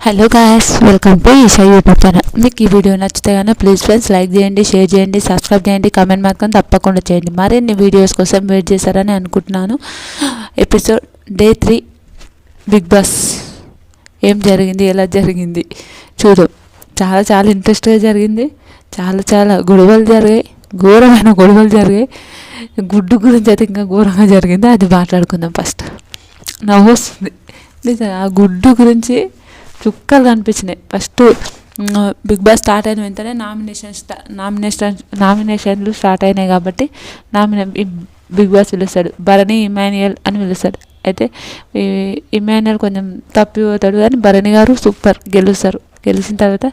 Hello guys welcome to Isha YouTube channel మీకు ఈ video నచ్చితే కానీ ప్లీజ్ ఫ్రెండ్స్ లైక్ చేయండి షేర్ చేయండి సబ్స్క్రైబ్ చేయండి కామెంట్ మాత్రం తప్పకుండా చేయండి. మరిన్ని వీడియోస్ కోసం వెయిట్ చేశారని అనుకుంటున్నాను. Episode day three Bigg Boss ఏం జరిగింది ఎలా జరిగింది? చూడు చాలా చాలా ఇంట్రెస్ట్గా జరిగింది. చాలా చాలా గొడవలు జరిగాయి. ఘోరమైన గొడవలు జరిగాయి. గుడ్డు గురించి అయితే ఇంకా ఘోరంగా జరిగింది. అది మాట్లాడుకుందాం ఫస్ట్ నవ్వు వస్తుంది. నిజంగా ఆ గుడ్డు గురించి చుక్కలు కనిపించినాయి. ఫస్ట్ బిగ్ బాస్ స్టార్ట్ అయిన వెంటనే నామినేషన్ స్టా నామినేషన్ నామినేషన్లు స్టార్ట్ అయినాయి కాబట్టి నామినే బిగ్ బాస్ పిలుస్తాడు. భరణి ఇమాన్యుయల్ అని పిలుస్తాడు. అయితే ఇమాన్యుయల్ కొంచెం తప్పిపోతాడు కానీ భరణి గారు సూపర్ గెలుస్తారు. గెలిచిన తర్వాత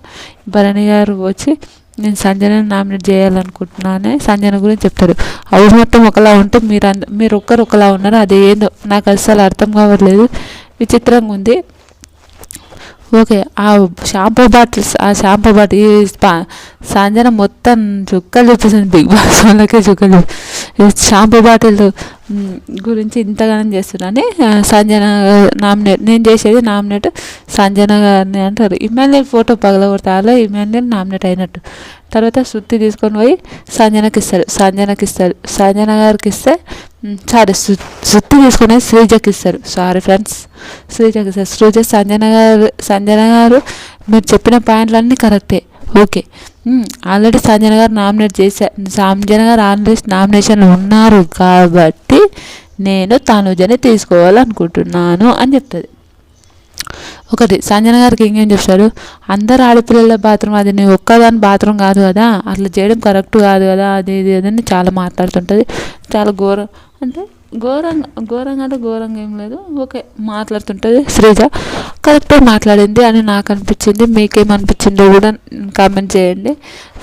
భరణి గారు వచ్చి నేను సంజనని నామినేట్ చేయాలనుకుంటున్నాను సంజన గురించి చెప్తాడు. అవి మొత్తం ఒకలా ఉంటే మీరు అంద మీరు ఒక్కరు ఒకలా ఉన్నారు? అది ఏందో నాకు అస్సలు అర్థం కావట్లేదు. విచిత్రంగా ఉంది. ఓకే ఆ షాంపూ బాటిల్స్ ఆ షాంపూ బాటిల్ ఈ సంజన మొత్తం చుక్కలు చూపిస్తుంది బిగ్ బాస్ వాళ్ళకే చుక్కలు. ఈ షాంపూ బాటిల్ గురించి ఇంతగానం చేస్తున్నాను. సంజన నామినేట్ నేను చేసేది నామినేట్ సంజన గారిని అంటారు. ఇమాన్యుల్ ఫోటో పగలగొడతాలో ఇమాన్యుల్ నామినేట్ అయినట్టు. తర్వాత సుత్తి తీసుకొని పోయి సంజనకి ఇస్తారు. సంజనకి ఇస్తారు. సంజన గారికి ఇస్తే సారీ సు సుత్తి తీసుకొని శ్రీజకి ఇస్తారు. సారీ ఫ్రెండ్స్ శ్రీజకి ఇస్తారు. శ్రీజ సంజన గారు సంజన గారు మీరు చెప్పిన పాయింట్లన్నీ కరెక్టే. ఓకే. ఆల్రెడీ సంజన గారు నామినేట్ చేశా సంజన గారు ఆల్రెడీ నామినేషన్లో ఉన్నారు కాబట్టి నేను తనుజని తీసుకోవాలనుకుంటున్నాను అని చెప్తుంది. ఒకటి సంజన గారికి ఇంకేం చెప్తారు అందరు ఆడపిల్లల బాత్రూమ్ అది నీ ఒక్కదాని బాత్రూమ్ కాదు కదా అట్లా చేయడం కరెక్ట్ కాదు కదా అది ఇది అని చాలా మాట్లాడుతుంటుంది. చాలా ఘోరం. అంటే ఘోరంగా ఘోరంగా అంటే ఘోరంగా ఏం లేదు. ఓకే మాట్లాడుతుంటుంది శ్రీజ. కరెక్ట్గా మాట్లాడింది అని నాకు అనిపించింది. మీకేమనిపించిందో కూడా కామెంట్ చేయండి.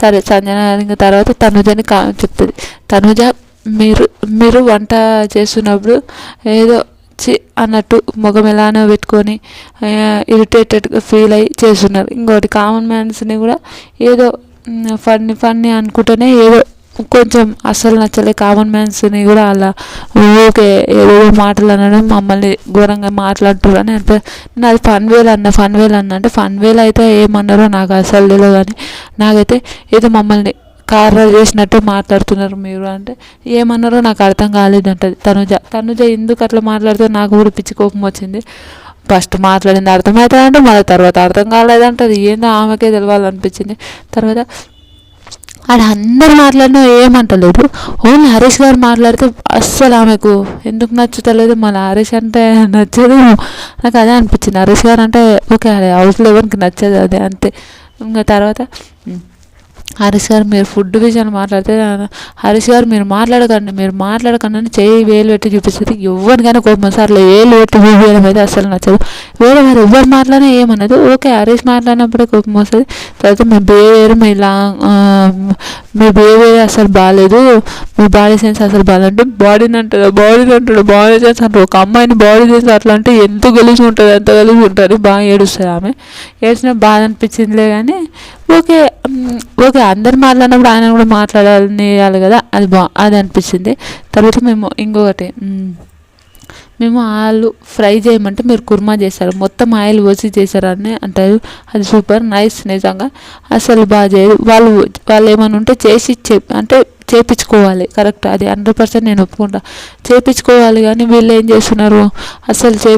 సరే సంజన ఇంకా తర్వాత తనుజని కా చెప్తుంది. తనుజ మీరు మీరు వంట చేస్తున్నప్పుడు ఏదో చి అన్నట్టు ముఖం ఎలానో పెట్టుకొని ఇరిటేటెడ్గా ఫీల్ అయ్యి చేస్తున్నారు. ఇంకోటి కామన్ మ్యాన్స్ని కూడా ఏదో ఫన్నీ ఫన్నీ అనుకుంటూనే ఏదో కొంచెం అస్సలు నచ్చలే కామన్ మ్యాన్స్ని కూడా అలా ఓకే ఏదో మాటలు అనడం మమ్మల్ని ఘోరంగా మాట్లాడుతున్నారు అని అంటే నేను అది ఫన్ వేలు అన్న ఫన్ వేలు అన్న. అంటే ఫన్ వేలు అయితే ఏమన్నారో నాకు అసలు తెలియదు కానీ నాకైతే ఏదో మమ్మల్ని కార్ర చేసినట్టు మాట్లాడుతున్నారు మీరు. అంటే ఏమన్నారో నాకు అర్థం కాలేదంటది తనుజ తనుజ ఎందుకు అట్లా మాట్లాడితే నాకు కూడా పిచ్చి కోపం వచ్చింది. ఫస్ట్ మాట్లాడింది అర్థమవుతుందంటే మళ్ళీ తర్వాత అర్థం కాలేదంటది. ఏందో ఆమెకే తెలవాలనిపించింది. తర్వాత ఆడ అందరు మాట్లాడినా ఏమంటలేదు. ఓన్లీ హరీష్ గారు మాట్లాడితే అస్సలు ఆమెకు ఎందుకు నచ్చుతలేదు? మన హరీష్ అంటే నచ్చదు. నాకు అదే అనిపించింది. హరీష్ గారు అంటే ఓకే అదే లెవెన్కి నచ్చదు అదే అంతే. ఇంకా తర్వాత హరీష్ గారు మీరు ఫుడ్ విషయాన్ని మాట్లాడితే హరీష్ గారు మీరు మాట్లాడకండి మీరు మాట్లాడకండి అని చేయి వేలు పెట్టి చూపిస్తుంది. ఎవరికైనా కోపం వస్తుంది అట్లా వేలు పెట్టి చూపించడం అయితే అసలు నచ్చదు. వేరే మరి ఎవరు మాట్లాడినా ఏమన్నది ఓకే హరీష్ మాట్లాడినప్పుడే కోపం వస్తుంది. తర్వాత మీ బిహేవియర్ మీ లా మీ బిహేవియర్ అసలు బాగాలేదు మీ బాడీ సెన్స్ అసలు బాగాలంటే బాడీని అంటాడు బాడీని అంటాడు బాడీ సెన్స్ అంటాడు ఒక అమ్మాయిని బాడీ సెన్స్ అట్లా అంటే ఎంత గలీజు ఉంటుంది ఎంత గలీజ్ ఉంటుంది. బాగా ఏడుస్తుంది ఆమె. ఏడ్చిన బాధ అనిపించిందిలే కానీ ఓకే ఓకే అందరు మాట్లాడినప్పుడు ఆయన కూడా మాట్లాడాలి కదా అది బా అది అనిపించింది. తర్వాత మేము ఇంకొకటి మేము ఆలు ఫ్రై చేయమంటే మీరు కుర్మా చేశారు. మొత్తం ఆయిల్ పోసి చేశారని అంటారు. అది సూపర్ నైస్ నిజంగా. అసలు బాగా చేయరు. వాళ్ళు వాళ్ళు ఏమైనా ఉంటే చేసి చెప్ అంటే చేపించుకోవాలి. కరెక్ట్ అది హండ్రెడ్ పర్సెంట్ నేను ఒప్పుకుంటా. చేపించుకోవాలి కానీ వీళ్ళు ఏం చేస్తున్నారు? అసలు చే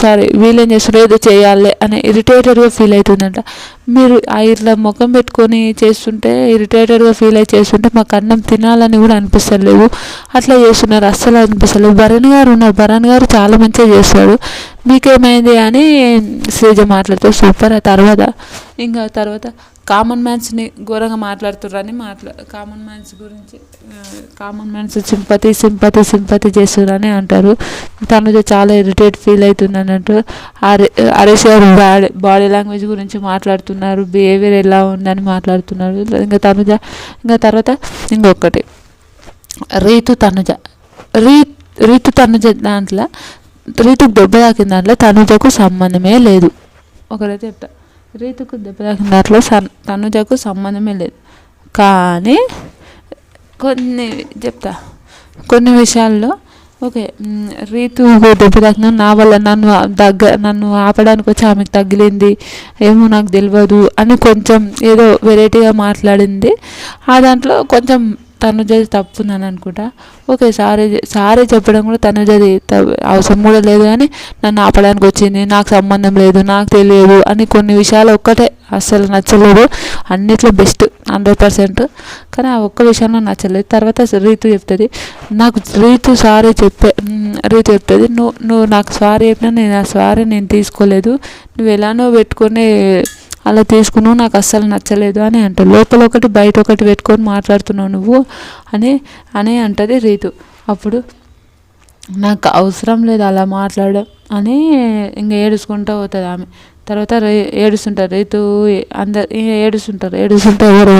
సారీ వీళ్ళు ఏం చేస్తున్నారు? ఏదో చేయాలి అని ఇరిటేటెడ్గా ఫీల్ అవుతుందంట. మీరు ఆ ఇట్లా ముఖం పెట్టుకొని చేస్తుంటే ఇరిటేటెడ్గా ఫీల్ అయి చేస్తుంటే మాకు అన్నం తినాలని కూడా అనిపిస్తలేదు. అట్లా చేస్తున్నారు. అస్సలు అనిపిస్తలేదు. భరణ్ గారు ఉన్నారు. భరణ్ గారు చాలా మంచిగా చేస్తాడు మీకేమైంది అని శ్రీజ మాట్లాడుతూ సూపర్ ఆ తర్వాత. ఇంకా తర్వాత కామన్ మ్యాన్స్ని ఘోరంగా మాట్లాడుతున్నారని మాట్లా కామన్ మ్యాన్స్ గురించి common mans sympathy sympathy sympathy చేస్తున్నారని అంటారు. తను చాలా ఇరిటేట్ ఫీల్ అవుతుందని అన్నట్టు హరి హరీష్ గారు బాడీ బాడీ లాంగ్వేజ్ గురించి మాట్లాడుతున్నారు బిహేవియర్ ఎలా ఉందని మాట్లాడుతున్నారు. ఇంకా తనుజ ఇంకా తర్వాత ఇంకొకటి. రీతు తనుజ. రీ రీతు తనుజ దాంట్లో రీతుకు దెబ్బ తాకిన దాంట్లో తనుజకు సంబంధమే లేదు. ఒకరైతే చెప్తా. రీతుకు దెబ్బ తాకిన దాంట్లో సన్ తనుజకు సంబంధమే లేదు. కానీ కొన్ని చెప్తా. కొన్ని విషయాల్లో ఓకే రీతు దెబ్బతాకిన నా వల్ల నన్ను దగ్గ నన్ను ఆపడానికి వచ్చి ఆమెకు తగిలింది ఏమో నాకు తెలియదు అని కొంచెం ఏదో వెరైటీగా మాట్లాడింది. ఆ దాంట్లో కొంచెం తనుజది తప్పు ఉందని అనుకుంటా? ఓకే సారీ సారీ చెప్పడం కూడా తనుజది త- అవసరం కూడా లేదు కానీ నన్ను ఆపడానికి వచ్చింది. నాకు సంబంధం లేదు నాకు తెలియదు అని కొన్ని విషయాలు ఒక్కటే అస్సలు నచ్చలేదు. అన్నిట్లో బెస్ట్ హండ్రెడ్ పర్సెంట్. కానీ ఆ ఒక్క విషయంలో నచ్చలేదు. తర్వాత రీతు చెప్తుంది నాకు రీతు సారీ చెప్పే రీతు చెప్తుంది నువ్వు నువ్వు నాకు సారీ చెప్పినా నేను ఆ సారీ నేను తీసుకోలేదు. నువ్వు ఎలానో పెట్టుకునే అలా తీసుకున్నావు నాకు అస్సలు నచ్చలేదు అని అంటాడు లోపల ఒకటి బయట ఒకటి పెట్టుకొని మాట్లాడుతున్నావు నువ్వు అని అని అంటది రీతు. అప్పుడు నాకు అవసరం లేదు అలా మాట్లాడడం అని ఇంకా ఏడుచుకుంటూ పోతుంది ఆమె. తర్వాత ఏడుస్తుంటారు రైతు అందరు ఇంకా ఏడుస్తుంటారు ఏడుస్తుంటే ఎవరు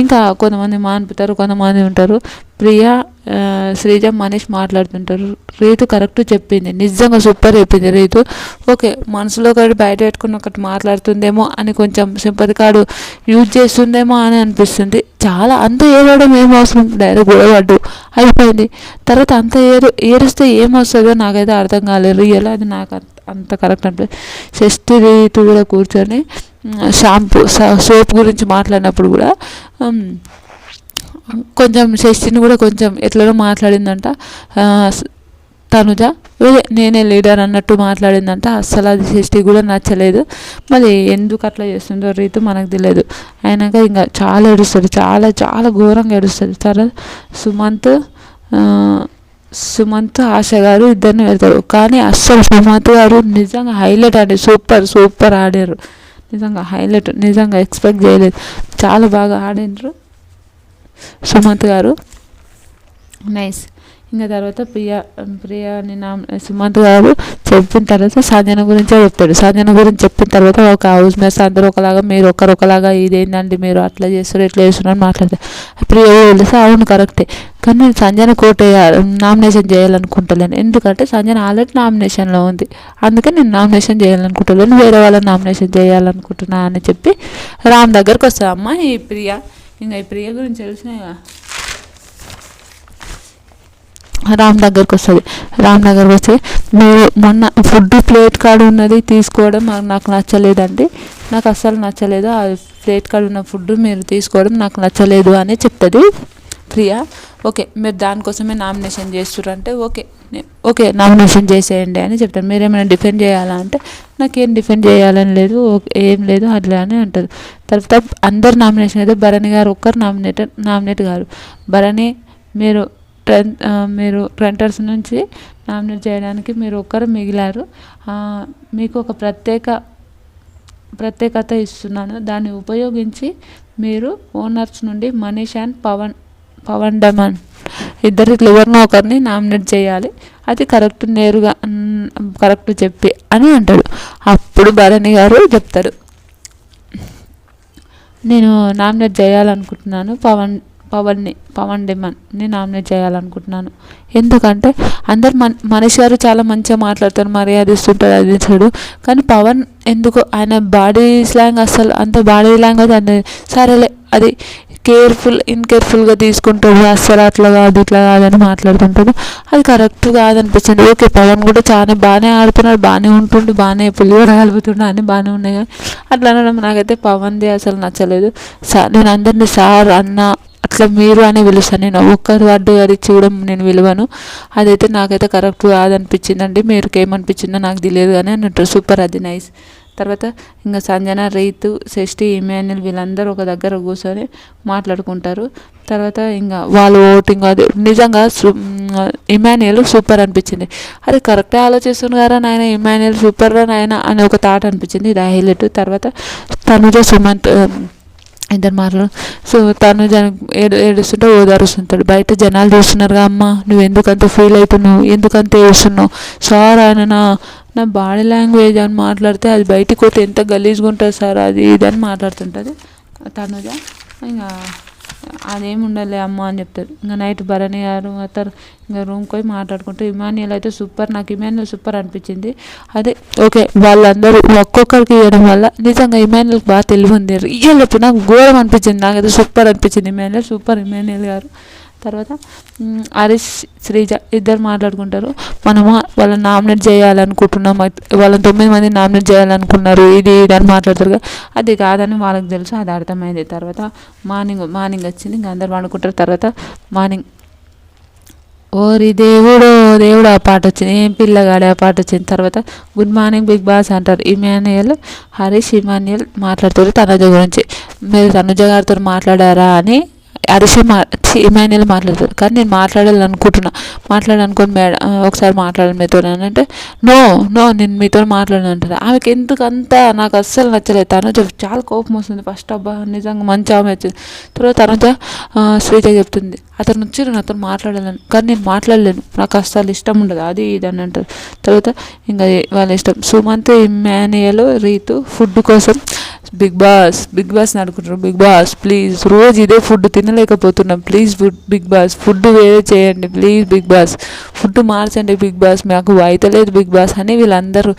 ఇంకా కొంతమంది మానిపుతారు కొంతమంది ఉంటారు. ప్రియా శ్రీజ మనీష్ మాట్లాడుతుంటారు. రీతు కరెక్ట్ చెప్పింది. నిజంగా సూపర్ చెప్పింది రీతు. ఓకే మనసులో ఒకటి బయట పెట్టుకుని ఒకటి మాట్లాడుతుందేమో అని కొంచెం సింపతి కార్డు యూజ్ చేస్తుందేమో అని అనిపిస్తుంది. చాలా అంత ఏడవడం ఏం అవసరం? డైరెక్ట్ గొడవడ్డు అయిపోయింది. తర్వాత అంత ఏరు ఏరిస్తే ఏమొస్తుందో నాకైతే అర్థం కాలేదు. రియల్ అది నాకు అంత- కరెక్ట్ అనిపిస్తుంది షష్ఠి రీతు కూడా కూర్చొని షాంపూ స- సోప్ గురించి మాట్లాడినప్పుడు కూడా కొంచెం షష్టిని కూడా కొంచెం ఎట్లనో మాట్లాడిందంట తనుజ నేనే లీడర్ అన్నట్టు మాట్లాడిందంట అస్సలు అది షష్టి కూడా నచ్చలేదు. మరి ఎందుకు అట్లా చేస్తుందో రీతు మనకు తెలియదు. అయినాక ఇంకా చాలా ఏడుస్తుంది చాలా చాలా ఘోరంగా ఏడుస్తుంది. తర్వాత సుమంత్ సుమంత్ ఆశ గారు ఇద్దరిని వెళ్తారు కానీ అస్సలు సుమంత్ గారు నిజంగా హైలైట్ అండి సూపర్ సూపర్ ఆడారు. నిజంగా హైలైట్ నిజంగా ఎక్స్పెక్ట్ చేయలేదు. చాలా బాగా ఆడినరు సుమంత్ గారు. నైస్ ఇంకా తర్వాత ప్రియా ప్రియా నా సుమంత్ గారు చెప్పిన తర్వాత సంజన గురించే చెప్తాడు. సంజన గురించి చెప్పిన తర్వాత ఒక హౌస్ మేట్స్ అందరూ ఒకలాగా మీరు ఒకరు ఒకలాగా ఇదేంటండి మీరు అట్లా చేస్తారు ఇట్లా చేస్తున్నారు అని మాట్లాడతారు. ప్రియ తెలుసు? అవును కరెక్టే. కానీ నేను సంజన కోట నామినేషన్ చేయాలనుకుంటలేను. ఎందుకంటే సంజన ఆల్రెడీ నామినేషన్లో ఉంది. అందుకే నేను నామినేషన్ చేయాలనుకుంటలేను. వేరే వాళ్ళని నామినేషన్ చేయాలనుకుంటున్నా అని చెప్పి రామ్ దగ్గరకు వస్తా అమ్మ ఈ ప్రియ ఇంకా ఈ ప్రియ గురించి తెలిసినాయిగా కదా రామ్ దగ్గరకు వస్తుంది. రామ్ దగ్గరకు వస్తే మీరు మొన్న ఫుడ్ ప్లేట్ కార్డు ఉన్నది తీసుకోవడం నాకు నాకు నచ్చలేదండి. నాకు అస్సలు నచ్చలేదు. ఆ ప్లేట్ కార్డు ఉన్న ఫుడ్ మీరు తీసుకోవడం నాకు నచ్చలేదు అని చెప్తుంది. ప్రియా ఓకే మీరు దానికోసమే నామినేషన్ చేస్తుర్రంటే ఓకే. ఓకే నామినేషన్ చేసేయండి అని చెప్తాను మీరు ఏమైనా డిఫెండ్ చేయాలా అంటే నాకేం డిఫెండ్ చేయాలని లేదు ఓకే, ఏం లేదు అట్లా అని అంటారు. తర్వాత అందరు నామినేషన్ అయితే భరణి గారు ఒక్కరు నామినేట్ నామినేట్ గారు భరణి మీరు ట్రెన్ మీరు ట్రెంటర్స్ నుంచి నామినేట్ చేయడానికి మీరు ఒక్కరు మిగిలారు. మీకు ఒక ప్రత్యేక ప్రత్యేకత ఇస్తున్నాను. దాన్ని ఉపయోగించి మీరు ఓనర్స్ నుండి మనీష్ అండ్ పవన్ పవన్ డమన్ ఇద్దరి ఎవరినో ఒకరిని నామినేట్ చేయాలి. అది కరెక్ట్ నేరుగా కరెక్ట్ చెప్పి అని అంటాడు. అప్పుడు భరణి గారు చెప్తారు. నేను నామినేట్ చేయాలనుకుంటున్నాను. పవన్ పవన్ని పవన్ డిమన్ని నామినేట్ చేయాలనుకుంటున్నాను. ఎందుకంటే అందరు మన మనిషి గారు చాలా మంచిగా మాట్లాడతారు మర్యాద ఇస్తుంటారు అది ఇస్తాడు. కానీ పవన్ ఎందుకు ఆయన బాడీ స్లాంగ్ అసలు అంత బాడీ లాంగ్వేజ్ అనేది సరేలే అది కేర్ఫుల్ ఇన్కేర్ఫుల్గా తీసుకుంటాడు అస్సలు అట్లా కాదు ఇట్లా కాదని మాట్లాడుతుంటాడు. అది కరెక్ట్ కాదనిపించింది ఓకే పవన్ కూడా చాలా బాగానే ఆడుతున్నాడు బాగానే ఉంటుండు బాగానే పులిహోర కలుపుతుండు అన్నీ బాగానే ఉన్నాయి కానీ అట్లా అనడం నాకైతే పవన్ది అసలు నచ్చలేదు. సార్ నేను అందరినీ సార్ అన్న అట్లా మీరు అని పిలుస్తాను. నేను ఒక్కరు వర్డ్ గారిచ్చి కూడా నేను విలువను అదైతే నాకైతే కరెక్ట్ కాదనిపించిందండి. మీరు ఏమనిపించిందో నాకు తెలియదు కానీ అన్నట్టు. సూపర్ అది నైస్ తర్వాత ఇంకా సంజన రైతు షష్ఠి ఇమాన్యుల్ వీళ్ళందరూ ఒక దగ్గర కూర్చొని మాట్లాడుకుంటారు. తర్వాత ఇంకా వాళ్ళు ఓటింగ్ అది నిజంగా సు ఇమాన్యుల్ సూపర్ అనిపించింది. అది కరెక్టే ఆలోచిస్తున్నారు నాయన? ఇమాన్యుల్ సూపర్ నాయన? అని ఒక థాట్ అనిపించింది. ఇది హైలైట్. తర్వాత తనుజ సుమంత్ ఇద్దరు మాటలు. సో తను జన ఏడు ఏడుస్తుంటే ఓదారుస్తుంటాడు బయట జనాలు చూస్తున్నారుగా అమ్మ నువ్వు ఎందుకంత ఫీల్ అవుతున్నావు ఎందుకంత ఏడుస్తున్నావు? సార్ ఆయన నా నా బాడీ లాంగ్వేజ్ అని మాట్లాడితే అది బయటికి పోతే ఎంత గలీజ్గా ఉంటుంది సార్? అది ఇది అని మాట్లాడుతుంటుంది. తనుజ ఇంకా అదేం ఉండలే అమ్మ అని చెప్తారు ఇంకా నైట్ భరణి గారు అతను ఇంకా రూమ్కి పోయి మాట్లాడుకుంటూ ఇమాన్యుల్ అయితే సూపర్ నాకు ఇమాన్యుల్ సూపర్ అనిపించింది. అదే ఓకే వాళ్ళందరూ ఒక్కొక్కరికి ఇవ్వడం వల్ల నిజంగా ఇమాన్యుల్కి బాగా తెలివి ఉంది రియల్ నాకు ఘోరం అనిపించింది నాకైతే సూపర్ అనిపించింది. ఇమాన్యుల్ సూపర్ ఇమాన్యుల్ గారు. తర్వాత హరీష్ శ్రీజ ఇద్దరు మాట్లాడుకుంటారు. మనము వాళ్ళని నామినేట్ చేయాలనుకుంటున్నాం. వాళ్ళని తొమ్మిది మంది నామినేట్ చేయాలనుకున్నారు. ఇది ఇది అని మాట్లాడతారు కదా. అది కాదని వాళ్ళకి తెలుసు. అది అర్థమైంది. తర్వాత మార్నింగ్ మార్నింగ్ వచ్చింది. ఇంకా అందరు పండుకుంటారు తర్వాత మార్నింగ్ ఓరి దేవుడు దేవుడు ఆ పాట వచ్చింది. ఏం పిల్లగాడే ఆ పాట వచ్చిన తర్వాత గుడ్ మార్నింగ్ బిగ్ బాస్ అంటారు. ఇమాన్యుయల్ హరీష్ ఇమాన్యుయల్ మాట్లాడుతారు తనుజ గురించి. మీరు తనుజ గారితో మాట్లాడారా అని హరీష్ మా ఏమైనా ఇమాన్యుయల్ మాట్లాడతారు కానీ నేను మాట్లాడాలనుకుంటున్నా. మాట్లాడాలనుకుని మేడం ఒకసారి మాట్లాడాలి మీతో అంటే నో నో నేను మీతో మాట్లాడను అంటారు. ఆమెకి ఎందుకు అంత నాకు అస్సలు నచ్చలేదు. తనుజ చాలా కోపం వస్తుంది. ఫస్ట్ అబ్బా నిజంగా మంచి ఆమె వచ్చింది తర్వాత తనుజ స్వీట్గా శ్రీజ చెప్తుంది. అతను వచ్చి అతను మాట్లాడాలని. కానీ నేను మాట్లాడలేను. నాకు అస్సలు ఇష్టం ఉండదు. అది ఇది అని అంటారు. తర్వాత ఇంకా వాళ్ళ ఇష్టం. సుమంత్ ఇమానియల్ రీతు ఫుడ్ కోసం బిగ్ బాస్ బిగ్ బాస్ అనుకుంటున్నారు బిగ్ బాస్ ప్లీజ్ రోజు ఇదే food తినలేకపోతున్నాం. Please food Bigg Boss food వేరే చేయండి. ప్లీజ్ బిగ్ బాస్ ఫుడ్ మార్చండి బిగ్ బాస్ మాకు అయితలేదు బిగ్ బాస్ అని వీళ్ళందరూ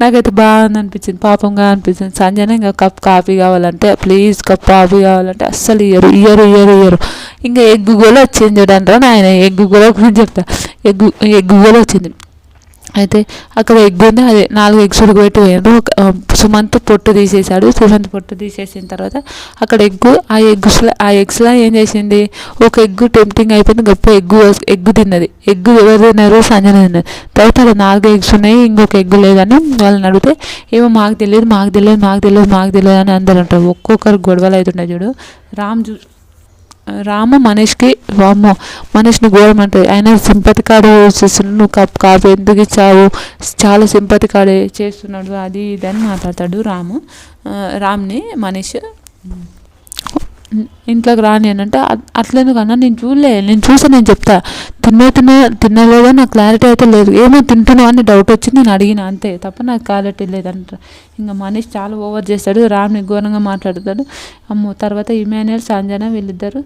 నాకైతే బాగుంది అనిపించింది. పాపంగా అనిపించింది. సంజన ఇంకా కప్ కాఫీ కావాలంటే ప్లీజ్ కప్ కాఫీ కావాలంటే అస్సలు ఇయ్యరు. ఇయ్యరు ఇయ్యరు ఇయ్యరు. ఇంకా ఎగ్గు కూడా వచ్చింది చూడండి ఆయన ఎగ్గు కూడా గురించి చెప్తా ఎగ్గు ఎగ్గు కూడా వచ్చింది. అయితే అక్కడ ఎగ్ ఉంది అది నాలుగు ఎగ్స్ ఉడకబెట్టి పోయారు ఒక సుమంత్ పొట్టు తీసేశాడు సుమంత్ పొట్టు తీసేసిన తర్వాత అక్కడ ఎగ్గు ఆ ఎగ్స్లో ఆ ఎగ్స్లో ఏం చేసింది? ఒక ఎగ్గు టెంప్టింగ్ అయిపోయింది గొప్ప ఎగ్గు ఎగ్గు తిన్నది. ఎగ్గు ఎవరు తిన్నారో సంజన తిన్నది. తర్వాత అక్కడ నాలుగు ఎగ్స్ ఉన్నాయి ఇంకొక ఎగ్గు లేదని వాళ్ళని అడిగితే ఏమో మాకు తెలియదు మాకు తెలియదు మాకు తెలియదు మాకు తెలియదు అని అందరు అంటారు. ఒక్కొక్కరు గొడవలు అవుతున్నాయి చూడు. రామ్ చూ రాము మనీష్కి వామ్మో మనీష్ని ఘోరం అంటే ఆయన సింపతి కార్డు చేస్తున్నాడు నువ్వు కప్ కాపు ఎందుకు ఇచ్చావు? చాలా సింపతి కార్డు చేస్తున్నాడు. అది ఇది అని మాట్లాడతాడు రాము. రామ్ని మనీష్ ఇంట్లోకి రాని అని అంటే "అట్- నేను చూడలే నేను చూసి నేను చెప్తా. తిన్నా తిన్నా తినలేదో? నాకు క్లారిటీ అయితే లేదు. ఏమో తింటున్నావు అని డౌట్ వచ్చి నేను అడిగిన అంతే తప్ప నాకు క్లారిటీ లేదంట. ఇంకా మనీష్ చాలా ఓవర్ చేస్తాడు. రామ్ని ఘోరంగా మాట్లాడతాడు. అమ్మో తర్వాత ఇమాన్యుయల్ సంజన వీళ్ళిద్దరు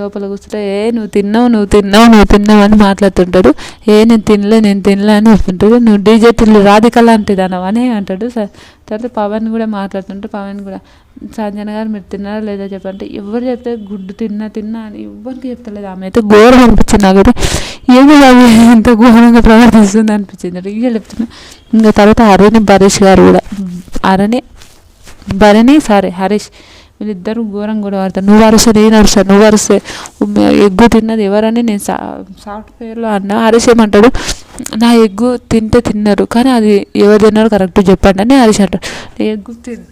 లోపల కూర్చుంటే ఏ నువ్వు తిన్నావు నువ్వు తిన్నావు నువ్వు తిన్నావు అని మాట్లాడుతుంటాడు. ఏ నేను తినలే నేను తినలే అని చెప్తుంటాడు నువ్వు డీజే తిల్లు రాధిక లాంటిది అనవా అని అంటాడు. తర్వాత పవన్ కూడా మాట్లాడుతుంటే పవన్ కూడా సంజన గారు మీరు తిన్నారా లేదా? చెప్పంటే ఎవరు చెప్తే గుడ్డు తిన్నా తిన్నా అని ఎవరికి చెప్తలేదు. ఆమె అయితే ఘోరం అనిపించింది నాకైతే ఏమి అవి ఎంత ఘోరంగా ప్రవర్తిస్తుంది అనిపించింది. రియల్ చెప్తున్నా. ఇంకా తర్వాత అరణి భరేష్ గారు కూడా. అరణి భరణి సారీ హరీష్. వీళ్ళిద్దరు ఘోరం కూడా వాడతారు నువ్వు అరిసే నేను అరుస్తా నువ్వు అరుస్తే ఎగ్గు తిన్నది ఎవరని నేను సా సాఫ్ట్వేర్లో అన్నా హరీష్ ఏమంటాడు నా ఎగ్గు తింటే తిన్నారు కానీ అది ఎవరు తిన్నారు కరెక్ట్ చెప్పండి అని హరీష్ అంటాడు. ఎగ్గు తిన్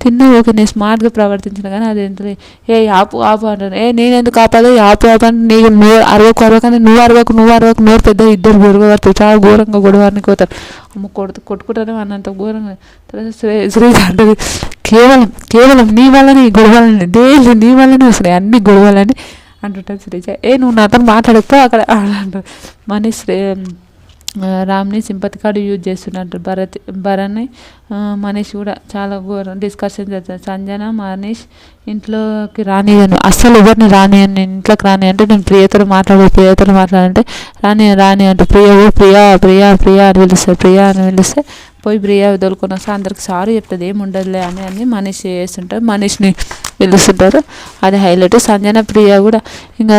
తిన్నా ఓకే నేను స్మార్ట్గా ప్రవర్తించిన కానీ అది ఎంత ఏ ఆపు ఆపు అంటాను ఏ నేను ఎందుకు ఆపాలి? ఆపు ఆపు అంటే నీకు నువ్వు అరవకు అరవకని నువ్వు అరవకు నువ్వు అరవకు నువ్వు పెద్ద ఇద్దరు గొడవ చాలా ఘోరంగా గొడవానికి పోతారు అమ్మ కొడుతు కొట్టుకుంటానే అన్నంత ఘోరంగా. తర్వాత శ్రీ శ్రీ అంటది కేవలం కేవలం నీ వల్లనే ఈ గొడవలని డైలీ నీ వల్లనే వస్తున్నాయి అన్ని గొడవలని అంటుంటాను శ్రీజ. ఏ నువ్వు నాతో మాట్లాడకపో అక్కడ అంటారు. మనీ శ్రీ రామ్ని సింపతి కార్డు యూజ్ చేస్తున్నట్టు భరత్ భరణి మనీష్ కూడా చాలా ఘోరం డిస్కషన్ జరుగుతుంది సంజన మనీష్ ఇంట్లోకి రానియను. అస్సలు ఎవరిని రానియను నేను ఇంట్లోకి రాని అంటే నేను ప్రియతో మాట్లాడు ప్రియతో మాట్లాడంటే రాని రాని అంటే ప్రియ ఓ ప్రియా ప్రియా ప్రియా అని పిలుస్తారు ప్రియా అని పిలిస్తే పోయి ప్రియా వదులుకొని వస్తే అందరికి సారీ చెప్తుంది ఏమి ఉండదులే అని అని మనిషి చేస్తుంటారు మనిషిని పిలుస్తుంటారు. అది హైలైట్. సంజన ప్రియ కూడా ఇంకా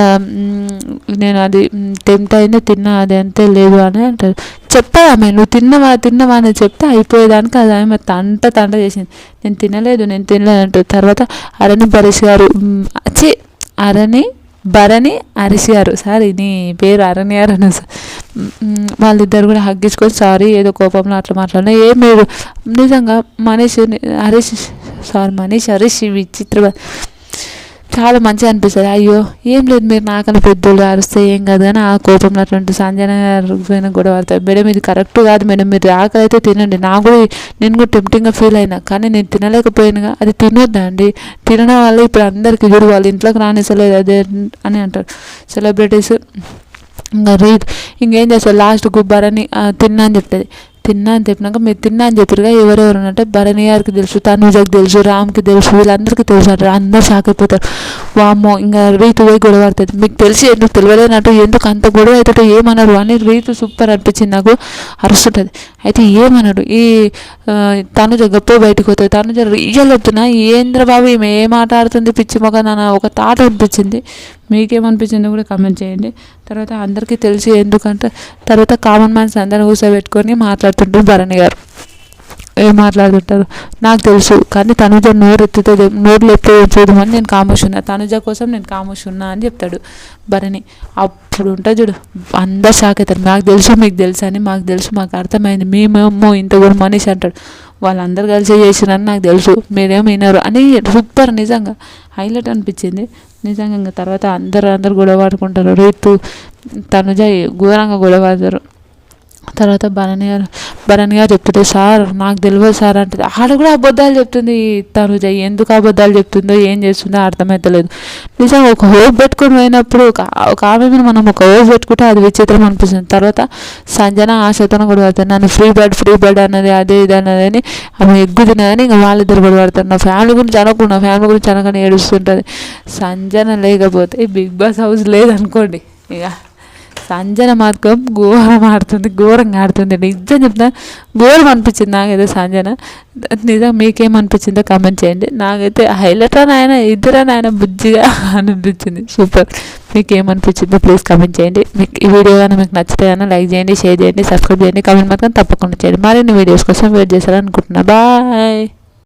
నేను అది టెంప్ట్ అయింది తిన్నా అది అంతే లేదు అని అంటారు. చెప్పా ఆమె నువ్వు తిన్నవా తిన్నవా అని చెప్తే అయిపోయేదానికి అది ఆమె తంట తంట చేసింది. నేను తినలేదు నేను తినలేదు అంటారు తర్వాత అరణి పరేష్ గారు మ్, అరణి భరణి హరీష్ గారు. సారీ నీ పేరు అరణి గారు అన్న సార్ వాళ్ళిద్దరు కూడా హగ్గించుకొని సారీ ఏదో కోపంలో అట్లా మాట్లాడినా ఏం మీరు నిజంగా మనీష్ హరీష్ సారీ మనీష్ హరీష్ విచిత్ర చాలా మంచిగా అనిపిస్తుంది. అయ్యో ఏం లేదు మీరు నాకన్నా పెద్దోళ్ళు అరిస్తే ఏం కాదు కానీ ఆ కోపంలో అటువంటి సంజన గొడవ పైన పడతాయి. మేడం ఇది కరెక్ట్ కాదు మేడం. మీరు ఆకలి అయితే తినండి. నాకు కూడా నేను కూడా టెంప్టింగ్గా ఫీల్ అయినా కానీ నేను తినలేకపోయినగా అది తినొద్దండి తినడం వల్ల ఇప్పుడు అందరికీ చూడు వాళ్ళు ఇంట్లోకి రానిసలేదు అదే అని అంటారు. సెలబ్రిటీస్ ఇంకా రీడ్ ఇంకేం చేస్తారు లాస్ట్ గుబ్బారని తిన్నా అని చెప్తుంది. తిన్నా అని చెప్పినాక మీరు తిన్నా అని చెప్పారుగా ఎవరెవరు అంటే భరణి గారికి తెలుసు తనుజకి తెలుసు రామ్కి తెలుసు వీళ్ళందరికీ తెలుసు అంటారు. అందరు షాక్ అయిపోతారు. వామ్మో ఇంకా రీతు పోయి గొడవ పడుతుంది. మీకు తెలిసి ఎందుకు తెలియలేనట్టు ఎందుకు అంత గొడవ అవుతుంటే ఏమన్నారు అని రీతు సూపర్ అనిపించింది నాకు. అరుస్తుంటుంది. అయితే ఏమన్నాడు? ఈ తనుజ గొప్ప బయటకు పోతుంది. తనుజ రియల్ చెప్తున్నా ఏంద్ర బాబు ఈమె ఏం ఆడుతుంది పిచ్చి మొగ నాన్న ఒక తాట అనిపించింది మీకేమనిపించిందో కూడా కమెంట్ చేయండి. తర్వాత అందరికీ తెలిసి ఎందుకంటే తర్వాత కామన్ మ్యాన్స్ అందరూ కూర్చోబెట్టుకొని మాట్లాడుతుంటారు భరణి గారు. ఏం మాట్లాడుతుంటారు నాకు తెలుసు కానీ తనుజ నోరెత్తితే నోరు లేపితే చూడమని నేను కామోష్ ఉన్నా. తనుజ కోసం నేను కామోష్ ఉన్నా అని చెప్తాడు భరణి. అప్పుడు ఉంటుంది చూడు అందరు షాక్ అవుతారు మాకు తెలుసు మీకు తెలుసు అని మాకు తెలుసు మాకు అర్థమైంది. మేమేమో ఇంత కూడా మనిషి అంటాడు. వాళ్ళందరూ కలిసి చేసిరని నాకు తెలుసు. మీరేం వినరు. అని సూపర్ నిజంగా హైలైట్ అనిపించింది. నిజంగా ఇంకా తర్వాత అందరు అందరు గొడవ పడుకుంటారు. రైతు తనుజ ఘోరంగా గొడవ పడతారు. తర్వాత భరణి గారు భరణి గారు చెప్తుంటే సార్ నాకు తెలియదు సార్ అంటే ఆడ కూడా అబద్ధాలు చెప్తుంది తనుజ. ఎందుకు అబద్ధాలు చెప్తుందో ఏం చేస్తుందో అర్థమవుతలేదు నిజంగా ఒక హోప్ పెట్టుకొని పోయినప్పుడు ఒక ఒక ఆమె మీద మనం ఒక హోప్ పెట్టుకుంటే అది విచిత్రం అనిపిస్తుంది. తర్వాత సంజన ఆశతోన కూడా పడుతుంది. నన్ను ఫ్రీ బెడ్ ఫ్రీ బెడ్ అన్నది అదే ఇది అన్నది అని ఆమె ఎగ్గు తినదని ఇంకా వాళ్ళిద్దరు కూడా పడతారు నా ఫ్యామిలీ గురించి అనకుండా నా ఫ్యామిలీ గురించి అనగానే ఏడుస్తుంటుంది. సంజన లేకపోతే బిగ్ బాస్ హౌస్ లేదనుకోండి. ఇక సంజన మాత్రం ఘోరం ఆడుతుంది ఘోరంగా ఆడుతుంది. నిజం చెప్తా ఘోరం అనిపించింది నాకైతే సంజన. నిజం మీకేమనిపించిందో కామెంట్ చేయండి. నాకైతే హైలైట్ అని ఆయన ఇద్దరని ఆయన బుజ్జిగా అనిపించింది. సూపర్ మీకు ఏమనిపించిందో ప్లీజ్ కామెంట్ చేయండి. మీకు ఈ వీడియో కానీ మీకు నచ్చితే కానీ లైక్ చేయండి షేర్ చేయండి సబ్స్క్రైబ్ చేయండి. కామెంట్ మాత్రం తప్పకుండా చేయండి. మరిన్ని వీడియోస్ కోసం వెయిట్ చేస్తారనుకుంటున్నా బాయ్